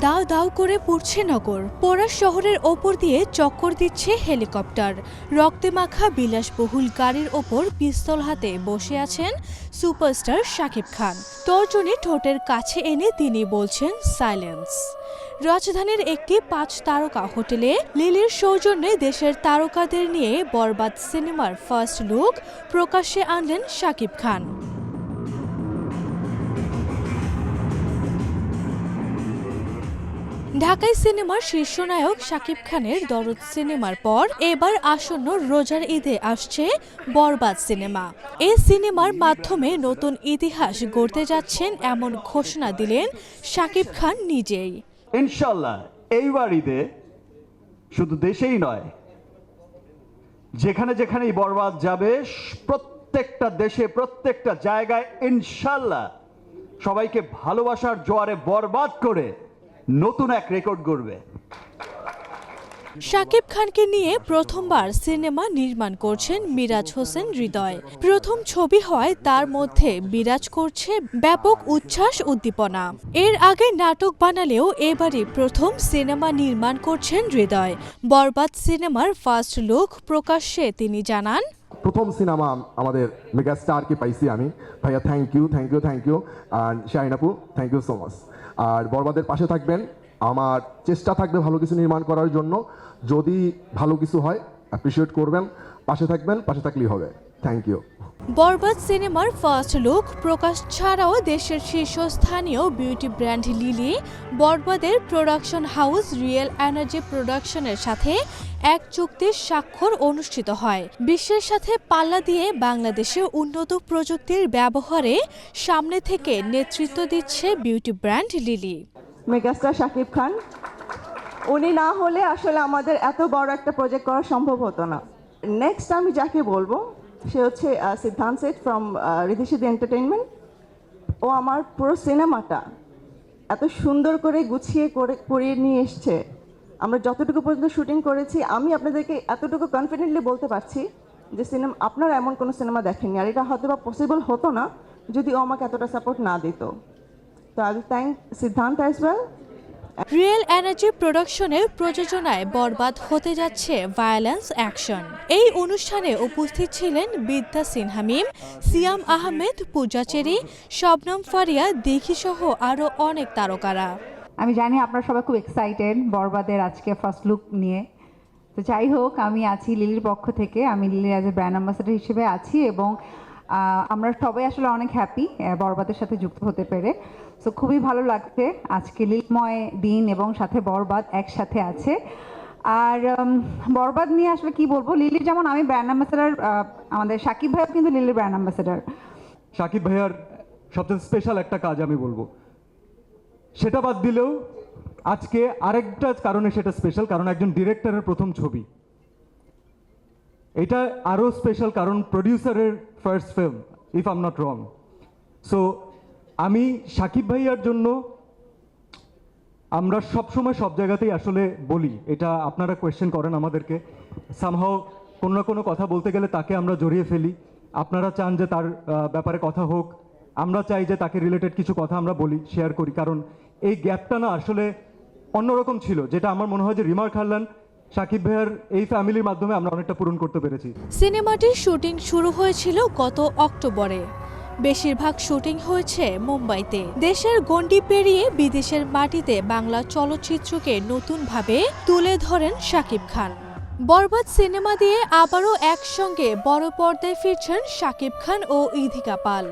দাও দাও করে পুড়ছে নগর। পোড়া শহরের ওপর দিয়ে চক্কর দিচ্ছে হেলিকপ্টার। রক্তে মাখা বিলাসবহুল গাড়ির ওপর পিস্তল হাতে বসে আছেন সুপারস্টার শাকিব খান। তর্জনী ঠোঁটের কাছে এনে তিনি বলছেন, সাইলেন্স। রাজধানীর একটি পাঁচ তারকা হোটেলে লিলির সৌজন্যে দেশের তারকাদের নিয়ে বরবাদ সিনেমার ফার্স্ট লুক প্রকাশ্যে আনলেন শাকিব খান। ঢাকাই সিনেমার শীর্ষনায়ক শাকিব খানের দরদ সিনেমার পর এবার আসন্ন রোজার ঈদে আসছে বরবাদ সিনেমা। এই সিনেমার মাধ্যমে নতুন ইতিহাস গড়তে যাচ্ছেন এমন ঘোষণা দিলেন শাকিব খান নিজেই। ইনশাল্লাহ এইবার ঈদে শুধু দেশেই নয়, যেখানে যেখানেই বরবাদ যাবে, প্রত্যেকটা দেশে, প্রত্যেকটা জায়গায় ইনশাল্লাহ সবাইকে ভালোবাসার জোয়ারে বরবাদ করে নতুন এক রেকর্ড গড়বে। শাকিব খানকে নিয়ে প্রথমবার সিনেমা নির্মাণ করছেন মিরাজ হোসেন হৃদয়। প্রথম ছবি হয় তার মধ্যে বিরাজ করছে ব্যাপক উচ্ছ্বাস উদ্দীপনা। এর আগে নাটক বানালেও এবারই প্রথম সিনেমা নির্মাণ করছেন হৃদয়। বরবাদ সিনেমার ফার্স্ট লুক প্রকাশ্যে তিনি জানান, প্রথম সিনেমা আমাদের মেগা স্টারকে পাইছি আমি। ভাইয়া thank you thank you thank you R Shahin thank you so much আর বরবাদের পাশে থাকবেন আমার চেষ্টা থাকবে ভালো কিছু নির্মাণ করার জন্য। যদি ভালো কিছু হয় অ্যাপ্রিসিয়েট করবেন, পাশে থাকবেন, পাশে থাকলেই হবে। থ্যাংক ইউ বরবাদ সিনেমার ফার্স্ট লুক প্রকাশ ছাড়াও দেশের শীর্ষস্থানীয় বিউটি ব্র্যান্ড লিলি বরবাদের প্রোডাকশন হাউস রিয়েল এনার্জি প্রোডাকশনের সাথে এক চুক্তির স্বাক্ষর অনুষ্ঠিত হয়। বিশ্বের সাথে পাল্লা দিয়ে বাংলাদেশে উন্নত প্রযুক্তির ব্যবহারে সামনে থেকে নেতৃত্ব দিচ্ছে beauty brand Lily megastar Shakib Khan. উনি না হলে আসলে আমাদের এত বড় একটা প্রজেক্ট করা সম্ভব হতো না। নেক্সট আমি যাকে বলব, সে হচ্ছে সিদ্ধান্ত সেট ফ্রম রিধিসিদি এন্টারটেনমেন্ট ও আমার পুরো সিনেমাটা এত সুন্দর করে গুছিয়ে করে, করিয়ে নিয়ে এসছে। আমরা যতটুকু পর্যন্ত শুটিং করেছি, আমি আপনাদেরকে এতটুকু কনফিডেন্টলি বলতে পারছি যে সিনেমা, আপনারা এমন কোনো সিনেমা দেখেননি। আর এটা হয়তো বা পসিবল হতো না, যদি ও আমাকে এতটা সাপোর্ট না দিত। থ্যাংক সিদ্ধান্ত অ্যাজ ওয়েল রিয়েল এনার্জি প্রোডাকশনের প্রযোজনায় বরবাদ হতে যাচ্ছে ভায়োলেন্স অ্যাকশন এই অনুষ্ঠানে উপস্থিত ছিলেন বিদ্যা সিনহামিম সিয়াম আহমেদ পূজাচেরি শবনম ফারিয়া দেখি সহ আরও অনেক তারকারা। আমি জানি আপনারা সবাই খুব এক্সাইটেড বরবাদের আজকে ফার্স্ট লুক নিয়ে। তো যাই হোক আমি আছি লিলির পক্ষ থেকে। আমি লিলির অ্যাজ এ ব্র্যান্ড অ্যাম্বাসাডার হিসেবে আছি এবং আমরা সবাই আসলে অনেক হ্যাপি বরবাদের সাথে যুক্ত হতে পেরে। সো খুবই ভালো লাগছে আজকে লীলময় দিন এবং সাথে বরবাদ একসাথে আছে। আর বরবাদ নিয়ে আসলে কি বলব? লিলির যেমন আমি ব্র্যান্ড অ্যাম্বাসাডার আমাদের সাকিব ভাইও কিন্তু লিলির ব্র্যান্ড অ্যাম্বাসেডার সাকিব ভাইয়ার সবচেয়ে স্পেশাল একটা কাজ আমি বলব। সেটা বাদ দিলেও আজকে আরেকটা কারণে সেটা স্পেশাল কারণ একজন ডিরেক্টরের প্রথম ছবি। এটা আরও স্পেশাল কারণ প্রডিউসারের first film if I'm not wrong so আমি সাকিব ভাইয়ার জন্য আমরা সব সময় সব জায়গাতেই আসলে বলি, এটা আপনারা কোয়েশ্চেন করেন আমাদেরকে। সামহাও কোনো না কোনো কথা বলতে গেলে তাকে আমরা জড়িয়ে ফেলি। আপনারা চান যে তার ব্যাপারে কথা হোক। আমরা চাই যে তাকে রিলেটেড কিছু কথা আমরা বলি শেয়ার করি। কারণ এই গ্যাপটা না আসলে অন্যরকম ছিল, যেটা আমার মনে হয় যে রিমার খাল্লান সাকিব ভাইয়ার এই ফ্যামিলির মাধ্যমে আমরা অনেকটা পূরণ করতে পেরেছি। সিনেমাটির শুটিং শুরু হয়েছিল গত অক্টোবরে। বেশিরভাগ শুটিং হয়েছে মুম্বাইতে। দেশের গণ্ডি পেরিয়ে বিদেশের মাটিতে বাংলা চলচ্চিত্রকে নতুনভাবে তুলে ধরেন শাকিব খান। বরবাদ সিনেমা দিয়ে আবারও একসঙ্গে বড় পর্দায় ফিরছেন শাকিব খান ও ইধিকা পাল।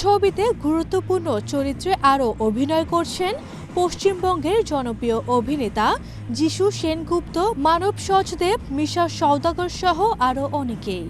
ছবিতে গুরুত্বপূর্ণ চরিত্রে আরও অভিনয় করছেন পশ্চিমবঙ্গের জনপ্রিয় অভিনেতা যিশু সেনগুপ্ত মানব সচদেব মিশা সওদাগর সহ আরও অনেকেই।